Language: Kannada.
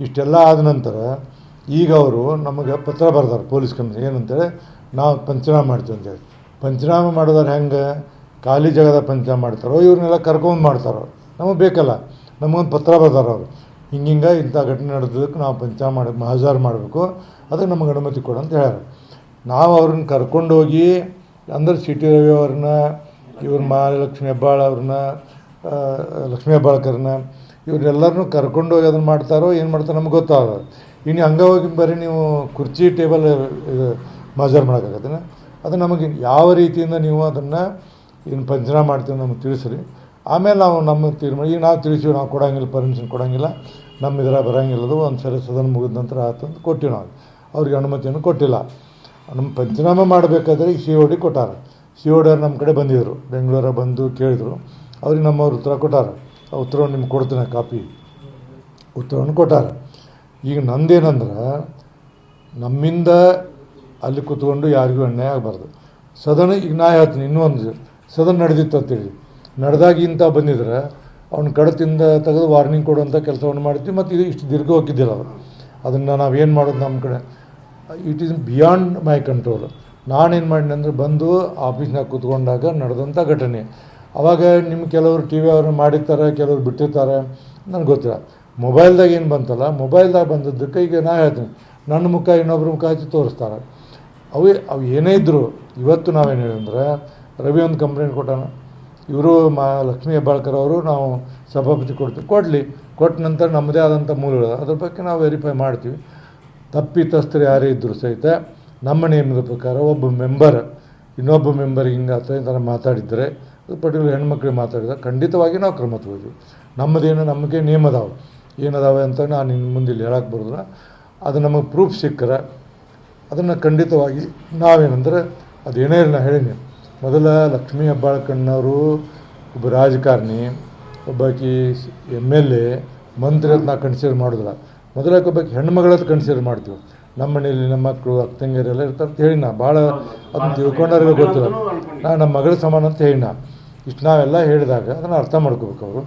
ಇಷ್ಟೆಲ್ಲ ಆದ ನಂತರ ಈಗ ಅವರು ನಮಗೆ ಪತ್ರ ಬರ್ದಾರೆ, ಪೊಲೀಸ್ ಕಮಿಷನ್ ಏನಂತೇಳಿ, ನಾವು ಪಂಚನಾಮ ಮಾಡ್ತೀವಿ ಅಂತೇಳಿ ಪಂಚನಾಮ ಮಾಡೋದಾರೆ ಹೆಂಗೆ? ಖಾಲಿ ಜಾಗದ ಪಂಚನಾಮ ಮಾಡ್ತಾರೋ, ಇವ್ರನ್ನೆಲ್ಲ ಕರ್ಕೊಂಡು ಮಾಡ್ತಾರೋ? ನಮಗೆ ಬೇಕಲ್ಲ. ನಮಗೊಂದು ಪತ್ರ ಬರ್ದಾರ ಅವರು. ಹಿಂಗಿಂಗ ಇಂಥ ಘಟನೆ ನಡೆದಕ್ಕೆ ನಾವು ಪಂಚನಾಮ ಮಾಡಿ, ಮಹಾಜಾರು ಮಾಡಬೇಕು. ಅದಕ್ಕೆ ನಮಗೆ ಅನುಮತಿ ಕೊಡು ಅಂತ ಹೇಳ್ಯಾರ. ನಾವು ಅವ್ರನ್ನ ಕರ್ಕೊಂಡೋಗಿ ಅಂದ್ರೆ ಸಿಟಿ ರವಿ ಅವ್ರನ್ನ, ಇವ್ರ ಮಹಾಲಕ್ಷ್ಮಿ ಹೆಬ್ಬಾಳ್ ಅವ್ರನ್ನ ಲಕ್ಷ್ಮೀ ಹೆಬ್ಬಾಳ್ಕರ್ನ ಇವ್ರೆಲ್ಲರನ್ನೂ ಕರ್ಕೊಂಡೋಗಿ ಅದನ್ನು ಮಾಡ್ತಾರೋ, ಏನು ಮಾಡ್ತಾರೋ ನಮ್ಗೆ ಗೊತ್ತಾಗಲ್ಲ ಇನ್ನು ಹಂಗೆ ಹೋಗಿ ಬರೀ ನೀವು ಕುರ್ಚಿ, ಟೇಬಲ್, ಇದು ಮಾಜರ್ ಮಾಡೋಕ್ಕಾಗತ್ತೆ ಅದು ನಮಗೆ ಯಾವ ರೀತಿಯಿಂದ ನೀವು ಅದನ್ನು ಇನ್ನು ಪಂಚನ ಮಾಡ್ತೀವಿ ನಮಗೆ ತಿಳಿಸ್ರಿ. ಆಮೇಲೆ ನಾವು ನಮ್ಮ ತೀರ್ಮಾನ, ಈಗ ನಾವು ತಿಳಿಸಿವಿ, ನಾವು ಕೊಡೋಂಗಿಲ್ಲ ಪರ್ಮಿಷನ್ ಕೊಡೋಂಗಿಲ್ಲ, ನಮ್ಮ ಇದರ ಬರೋಂಗಿಲ್ಲದು ಒಂದು ಸರಿ ಸದನ ಮುಗಿದ ನಂತರ ಆಯ್ತು ಅಂತ ಕೊಟ್ಟಿವಿ ನಾವು. ಅವ್ರಿಗೆ ಅನುಮತಿಯನ್ನು ಕೊಟ್ಟಿಲ್ಲ. ನಮ್ಮ ಪಂಚನಾಮ ಮಾಡಬೇಕಾದ್ರೆ ಸಿ ಓ ಡಿ ಕೊಟ್ಟಾರ. ಸಿ ಓ ಡಿ ಅವ್ರು ನಮ್ಮ ಕಡೆ ಬಂದಿದ್ದರು ಬೆಂಗಳೂರ ಬಂದು ಕೇಳಿದರು. ಅವ್ರಿಗೆ ನಮ್ಮವ್ರ ಉತ್ತರ ಕೊಟ್ಟಾರ. ಆ ಉತ್ತರವನ್ನು ನಿಮ್ಗೆ ಕೊಡ್ತೀನಿ ಕಾಪಿ. ಉತ್ತರವನ್ನು ಕೊಟ್ಟಾರೆ ಈಗ ನಂದೇನಂದ್ರೆ, ನಮ್ಮಿಂದ ಅಲ್ಲಿ ಕೂತ್ಕೊಂಡು ಯಾರಿಗೂ ಅನ್ಯಾಯ ಆಗಬಾರ್ದು. ಸದನ ಈಗ ನಾ ಹೇಳ್ತೀನಿ ಇನ್ನೊಂದು ಸದನ ನಡೆದಿತ್ತು ಅಂತೇಳಿ ನಡೆದಾಗ ಇಂಥ ಬಂದಿದ್ರೆ, ಅವ್ನ ಕಡತಿಂದ ತೆಗೆದು ವಾರ್ನಿಂಗ್ ಕೊಡುವಂಥ ಕೆಲಸವನ್ನು ಮಾಡ್ತೀವಿ ಮತ್ತು ಇದು ಇಷ್ಟು ದೀರ್ಘ ಹೋಗಿದ್ದಿಲ್ಲ ಅವರು. ಅದನ್ನು ನಾವೇನು ಮಾಡೋದು ನಮ್ಮ ಕಡೆ? It is beyond my control ನಾನೇನು ಮಾಡಿದೆ ಅಂದರೆ ಬಂದು ಆಫೀಸ್ನಾಗ ಕೂತ್ಕೊಂಡಾಗ ನಡೆದಂಥ ಘಟನೆ. ಅವಾಗ ನಿಮ್ಮ ಕೆಲವರು ಟಿ ವಿ ಅವ್ರನ್ನ ಮಾಡಿರ್ತಾರೆ, ಕೆಲವ್ರು ಬಿಟ್ಟಿರ್ತಾರೆ, ನನಗೆ ಗೊತ್ತಿಲ್ಲ. ಮೊಬೈಲ್ದಾಗ ಏನು ಬಂತಲ್ಲ, ಮೊಬೈಲ್ದಾಗ ಬಂದದ್ದಕ್ಕೆ ಈಗ ನಾ ಹೇಳ್ತೀನಿ. ನನ್ನ ಮುಖ ಇನ್ನೊಬ್ರ ಮುಖ ಹಚ್ಚಿ ತೋರಿಸ್ತಾರೆ. ಅವೇ, ಅವು ಏನೇ ಇದ್ದರು ಇವತ್ತು ನಾವೇನು ಹೇಳಿದ್ರೆ ರವಿ ಒಂದು ಕಂಪ್ಲೇಂಟ್ ಕೊಟ್ಟಾನ. ಇವರು ಮಾ ಲಕ್ಷ್ಮೀ ಹೆಬ್ಬಾಳ್ಕರ್ ಅವರು ನಾವು ಸಭಾಪತಿ ಕೊಡ್ತೀವಿ. ಕೊಡಲಿ, ಕೊಟ್ಟ ನಂತರ ನಮ್ಮದೇ ಆದಂಥ ಮೂಲಗಳು. ಅದ್ರ ಬಗ್ಗೆ ನಾವು ವೆರಿಫೈ ಮಾಡ್ತೀವಿ. ತಪ್ಪಿತಸ್ಥರು ಯಾರೇ ಇದ್ದರೂ ಸಹಿತ ನಮ್ಮ ನಿಯಮದ ಪ್ರಕಾರ ಒಬ್ಬ ಮೆಂಬರ್ ಇನ್ನೊಬ್ಬ ಮೆಂಬರ್ ಹಿಂಗೆ ಈ ಥರ ಮಾತಾಡಿದರೆ ಪರ್ಟಿಕ್ಯುಲರ್ ಹೆಣ್ಮಕ್ಳು ಮಾತಾಡಿದ್ರೆ ಖಂಡಿತವಾಗಿ ನಾವು ಕ್ರಮ ತಗೋತೀವಿ. ನಮ್ಮದೇನು, ನಮಗೆ ನಿಯಮ ಅದಾವೆ ಏನದಾವೆ ಅಂತ ನಾನು ಇನ್ನು ಮುಂದೆ ಇಲ್ಲಿ ಹೇಳಕ್ಕೆ ಬರೋದಿಲ್ಲ. ಅದು ನಮಗೆ ಪ್ರೂಫ್ ಸಿಕ್ಕರೆ ಅದನ್ನು ಖಂಡಿತವಾಗಿ ನಾವೇನಂದ್ರೆ ಅದೇನೇ ಇರಲಿ ನಾನು ಹೇಳೀನಿ. ಮೊದಲ ಲಕ್ಷ್ಮೀ ಹೆಬ್ಬಾಳ್ಕಣ್ಣವರು ಒಬ್ಬ ರಾಜಕಾರಣಿ, ಒಬ್ಬಾಕಿ ಎಂ ಎಲ್ ಎ, ಮಂತ್ರಿ ಅಂತ ನಾವು ಕನ್ಸಿಡರ್ ಮಾಡೋದಿಲ್ಲ. ಮೊದಲಕ್ಕೆ ಒಬ್ಬಾಕಿ ಹೆಣ್ಮಗಳದ್ದು ಕನ್ಸಿಡರ್ ಮಾಡ್ತೀವಿ. ನಮ್ಮ ಮನೆಯಲ್ಲಿ ನಮ್ಮ ಮಕ್ಕಳು ಅಕ್ಕ ಇರ್ತಾರೆ ಅಂತ ಹೇಳಿ ನಾ. ಭಾಳ ಅದನ್ನು ತಿಳ್ಕೊಂಡವ್ರಿಗೆ ಗೊತ್ತಿಲ್ಲ. ನಾನು ನಮ್ಮ ಮಗಳ ಸಮಾನ ಅಂತ ಹೇಳಿ ನಾ. ಇಷ್ಟು ನಾವೆಲ್ಲ ಹೇಳಿದಾಗ ಅದನ್ನು ಅರ್ಥ ಮಾಡ್ಕೋಬೇಕು ಅವರು.